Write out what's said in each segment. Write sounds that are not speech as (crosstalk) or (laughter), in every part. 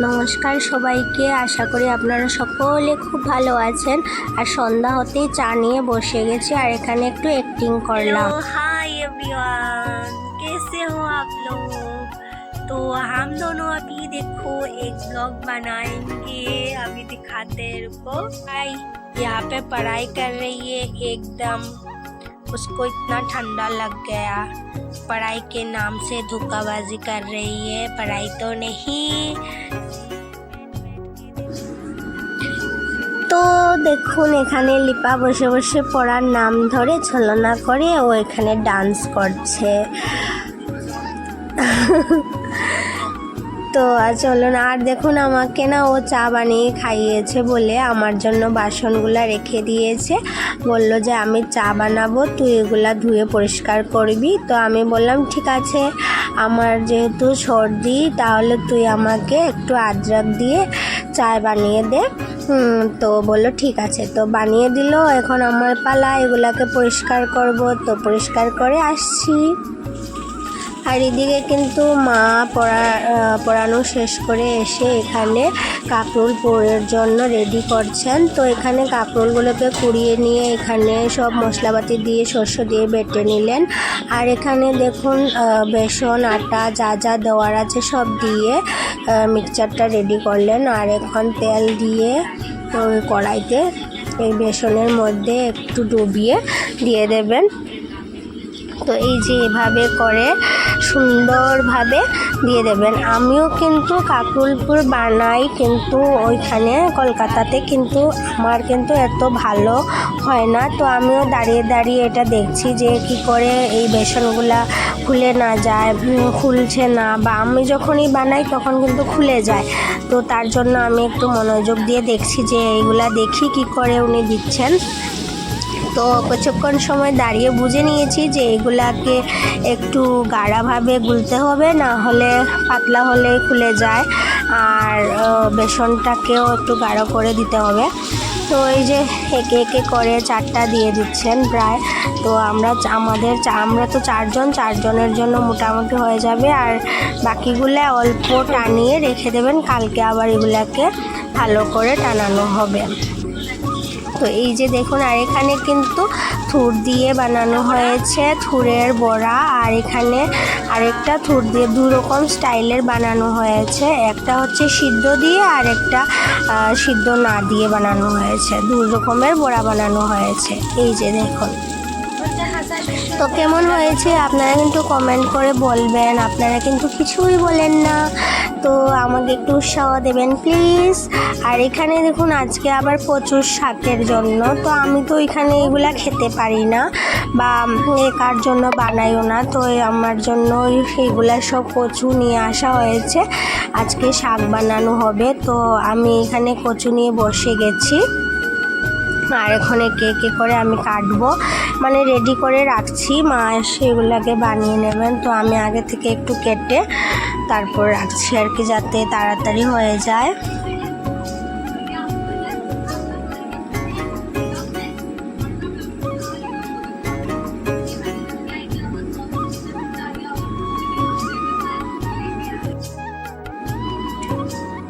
নমস্কার সবাইকে আশা করি আপনারা সকলে খুব ভালো আছেন আর সন্ধ্যা হতেই চা নিয়ে বসে গেছি আর এখানে একটু অ্যাক্টিং করলাম हाय एवरीवन कैसे हो आप लोग तो हम दोनों अभी देखो एक ब्लॉग बनाएंगे अभी दिखाते हैं रुको भाई यहाँ पे पढ़ाई कर रही है एकदम उसको इतना ठंडा लग गया पढ़ाई के नाम से धोखाबाजी कर रही है पढ़ाई तो नहीं তো দেখুন এখানে লিপা বসে বসে পড়ার নাম ধরে ছলনা করে ও এখানে ডান্স করছে (laughs) তো আর চলুন, আর দেখুন আমাকে না ও চা বানিয়ে খাইয়েছে বলে আমার জন্য বাসনগুলা রেখে দিয়েছে। বলল যে আমি চা বানাবো, তুই এগুলা ধুয়ে পরিষ্কার করবি। তো আমি বললাম, ঠিক আছে, আমার যেহেতু সর্দি, তাহলে তুই আমাকে একটু আদ্রক দিয়ে চায় বানিয়ে দে। তো বলল, ঠিক আছে। তো বানিয়ে দিল, এখন আমার পালা, এগুলাকে পরিষ্কার করব। তো পরিষ্কার করে আসছি। আর এদিকে কিন্তু মা পড়া পড়ানো শেষ করে এসে এখানে কাঁকরোল পোড়ের জন্য রেডি করছেন। তো এখানে কাঁকরোলগুলোকে কুড়িয়ে নিয়ে এখানে সব মশলাপাতি দিয়ে শস্য দিয়ে বেটে নিলেন। আর এখানে দেখুন বেসন, আটা যা যা দেওয়ার আছে সব দিয়ে মিক্সচারটা রেডি করলেন। আর এখন তেল দিয়ে কড়াইতে এই বেসনের মধ্যে একটু ডুবিয়ে দিয়ে দেবেন। তো এই যে এভাবে করে সুন্দরভাবে দিয়ে দেবেন। আমিও কিন্তু কাকরুলপুর বানাই কিন্তু ওইখানে, কলকাতাতে কিন্তু আমার কিন্তু এত ভালো হয় না। তো আমিও দাঁড়িয়ে দাঁড়িয়ে এটা দেখছি যে কি করে এই বেসনগুলা খুলে না যায় খুলছে না বা আমি যখনই বানাই তখন কিন্তু খুলে যায়। তো তার জন্য আমি একটু মনোযোগ দিয়ে দেখছি যে এইগুলা দেখি কি করে উনি দিচ্ছেন। তো কিছুক্ষণ সময় দাঁড়িয়ে বুঝে নিয়েছি যে এগুলাকে একটু গাঢ়াভাবে গুলতে হবে, না হলে পাতলা হলে খুলে যায়। আর বেসনটাকেও একটু গাঢ় করে দিতে হবে। তো এই যে একে একে করে চারটা দিয়ে দিচ্ছেন প্রায়। তো আমরা আমাদের আমরা তো চারজন, চারজনের জন্য মোটামুটি হয়ে যাবে। আর বাকিগুলো অল্প টানিয়ে রেখে দেবেন, কালকে আবার এগুলাকে ভালো করে টানানো হবে। তো এই যে দেখুন, আর এখানে কিন্তু থুর দিয়ে বানানো হয়েছে, থুরের বড়া। আর এখানে আরেকটা থুর দিয়ে দু রকম স্টাইলের বানানো হয়েছে। একটা হচ্ছে সিদ্ধ দিয়ে আর একটা সিদ্ধ না দিয়ে বানানো হয়েছে। দু রকমের বড়া বানানো হয়েছে। এই যে দেখুন। তো কেমন হয়েছে? আপনারা কিন্তু কমেন্ট করে বলবেন। আপনারা কিন্তু কিছুই বলেন না। তো আমাকে একটু উৎসাহ দেবেন প্লিজ আর এখানে দেখুন, আজকে আবার প্রচুর শাকের জন্য। তো আমি তো এখানে এগুলা খেতে পারি না বা কার জন্য বানাইও না। তো আমার জন্য এইগুলা সব কচু নিয়ে আসা হয়েছে। আজকে শাক বানানো হবে। তো আমি এখানে কচু নিয়ে বসে গেছি। আর এখানে কে কে করে আমি কাটবো। মানে রেডি করে রাখছি। মা সেগুলোকে বানিয়ে নেবেন। তো আমি আগে থেকে একটু কেটে তারপর রাখছি আর কি, যাতে তাড়াতাড়ি হয়ে যায়।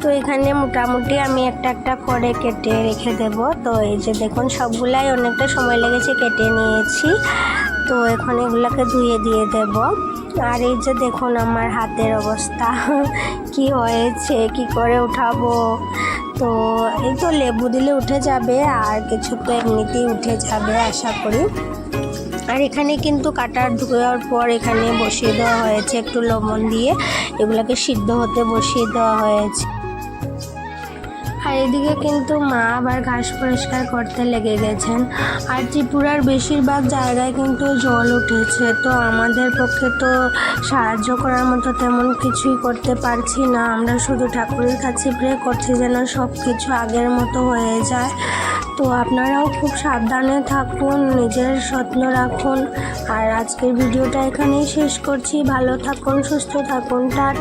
তো এখানে মোটামুটি আমি একটা একটা করে কেটে রেখে দেব। তো এই যে দেখুন, সবগুলাই অনেকটা সময় লেগেছে কেটে নিয়েছি। তো এখন এগুলাকে ধুয়ে দিয়ে দেব। আর এই যে দেখুন, আমার হাতের অবস্থা। (laughs) কি হয়েছে? কি করে উঠাবো? তো এই তো লেবু দিলে উঠে যাবে, আর কিছু তো এমনিতেই উঠে যাবে, আশা করি। আর এখানে কিন্তু কাটার ধোয়ার পর এখানে বসিয়ে দেওয়া হয়েছে একটু লবণ দিয়ে। এগুলোকে সিদ্ধ হতে বসিয়ে দেওয়া হয়েছে। আর এদিকে কিন্তু মা আবার ঘাস পরিষ্কার করতে লেগে গেছেন। আর ত্রিপুরার বেশিরভাগ জায়গায় কিন্তু জল উঠেছে, তো আমাদের পক্ষে তো সাহায্য করার মতো তেমন কিছুই করতে পারছি না। আমরা শুধু ঠাকুরের কাছে প্রে করছি যেন সব কিছু আগের মতো হয়ে যায়। তো আপনারাও খুব সাবধানে থাকুন, নিজের যত্ন রাখুন। আর আজকের ভিডিওটা এখানেই শেষ করছি। ভালো থাকুন, সুস্থ থাকুন, টাটা।